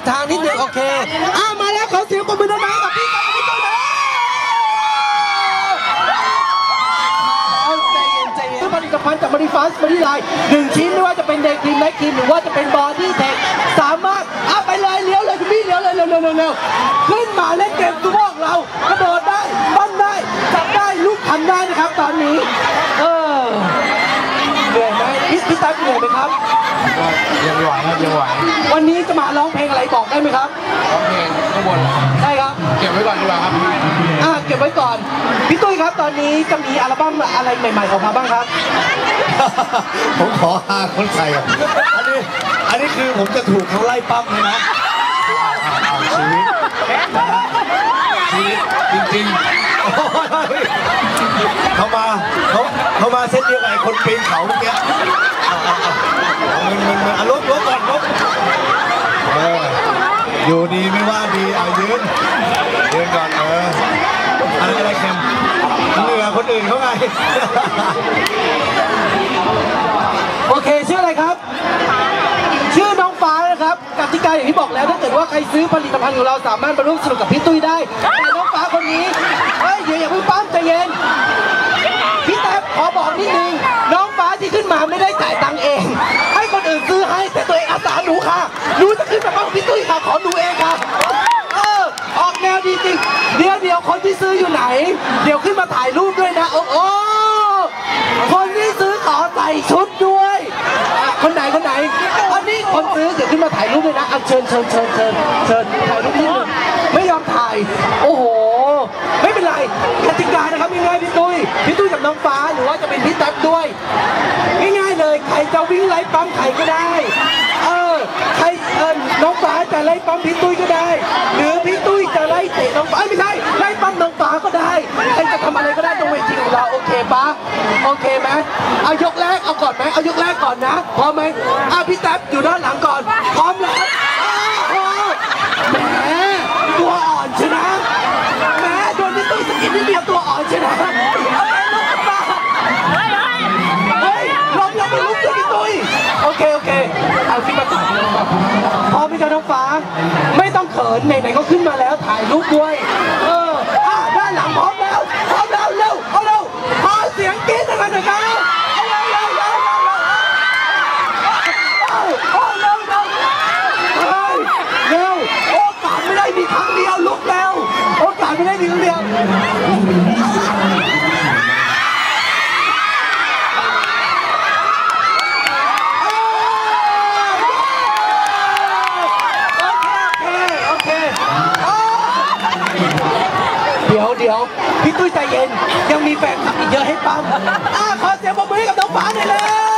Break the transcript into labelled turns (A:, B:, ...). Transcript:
A: กทางนิดนึงโอเคอ้ามาแล้วขอเสียงปรบมือดังๆกับพี่กับพี่ตุ้ยนะมาแล้วใจเย็นใจเย็นผลิตภัณฑ์จากมาริฟัสมาริไลหนึ่งชิ้นไม่ว่าจะเป็นเดย์ครีมไนท์ครีมหรือว่าจะเป็นบอดี้เทคสามารถอ้าไปเลยเลี้ยวเลยคุณพี่เลี้ยวเลยเร็วเร็วเร็วเร็วขึ้นมาเล่นเกมตัวของเรากระโดดได้ปั้นได้จับได้ลูกทำได้นะครับตอนนี้เออเหนื่อย ไหมพี่พี่ตั๊กเหนื่อยไหมครับ
B: ก็ยังไหวครับยังไหว
A: วันนี้จะมาร้องเพลงอะไรบอกได้ไหมครับ
B: ร้องเพลงข้างบน
A: ได้ครับ
B: เก็บไว้ก่อนดีกว่าครับ
A: อ่าเก็บไว้ก่อน พี่ตุ้ยครับตอนนี้จะมีอัลบั้มอะไรใหม่ๆออกมาบ้างครับ
C: ผมขอหาคนใส่อะอันนี้อันนี้คือผมจะถูกเขาไล่ปั้มเลยนะชีวิตชีวิตจริงๆโอ้ยเขามาเขาเขามาเส้นเดียวกับไอ้คนปีนเขาเมื่อกี้เอาเอาเอาเอามึนมึนมึนอะลบลบก่อนลบเออ อยู่ดีไม่ว่าดีเอายืนยืนก่อนเอออะไรอะไรเค็มเหนือคนอื่นเขาไง
A: โอเคชื่ออะไรครับ ชื่อน้องฟ้านะครับกติกาอย่างที่บอกแล้วถ้าเกิดว่าใครซื้อผลิตภัณฑ์ของเราสามารถมาร่วมสนุกกับพี่ตุ้ยได้แต่น้องฟ้าคนนี้เฮ้ยเดี๋ยวอย่าเพิ่ง จริงเดี๋ยวเดี๋ยวคนที่ซื้ออยู่ไหน เดี๋ยวขึ้นมาถ่ายรูปด้วยนะ โอ้โหคนที่ซื้อขอใส่ชุดด้วยอะคนไหนคนไหนอันนี้คนซื้อเดี๋ยวขึ้นมาถ่ายรูปด้วยนะเอาเชิญเชิญเชิญเชิญเชิญถ่ายรูปนิดหนึงไม่ยอมถ่าย โอ้โห ไม่เป็นไรกติกานะครับง่ายๆพี่ตุ้ยพี่ตุ้ยกับน้องฟ้าหรือว่าจะเป็นพี่แท็บด้วยง่ายๆเลยใครจะวิ่งไล่ปั๊มใครก็ได้ เออใครเออน้องฟ้าจะไล่ปั๊มพี่ตุ้ยก็ได้ หรือพี่ตุ้ยจะ เอายกแรกเอาก่อนไหมเอายกแรกก่อนนะพร้อมไหมอะพี่แท็บอยู่ด้านหลังก่อน พร้อมแล้วอ้าวแหมตัวอ่อนชนะแหมโดนพี่ตุ้ยสะกิดนิดเดียวตัวอ่อนชนะเอาไปลูกกันมาเฮ้ยลองยังไม่ลุกเลยพี่ตุ้ยโอเคโอเคเอาขึ้นมาถ่ายพร้อมไหมจ๊ะน้องฟ้า ไม่ต้องเขินไหนๆก็ขึ้นมาแล้วถ่ายรูปด้วย เอออะด้านหลังพร้อมแล้ว พร้อมแล้ว เร็ว เอาเร็วขอเสียงกรี๊ดกันหน่อยครับเอาเร็วเร็วเร็วเร็วเร็วเอาเอาเร็วเร็วเฮ้ยเร็ว โอกาสไม่ได้มีค รั้งเดียวลุกแล้ว โอกาสไม่ได้มีครั้งเดียวโอเคโอเคโอเคเดี๋ยวเดี๋ยวพี่ตุ้ยใจเย็น ยังมีแฟนคลับอีกเยอะให้ปั๊มอ่าขอเสียงปรบมือให้กับน้องฟ้าหน่อยเลย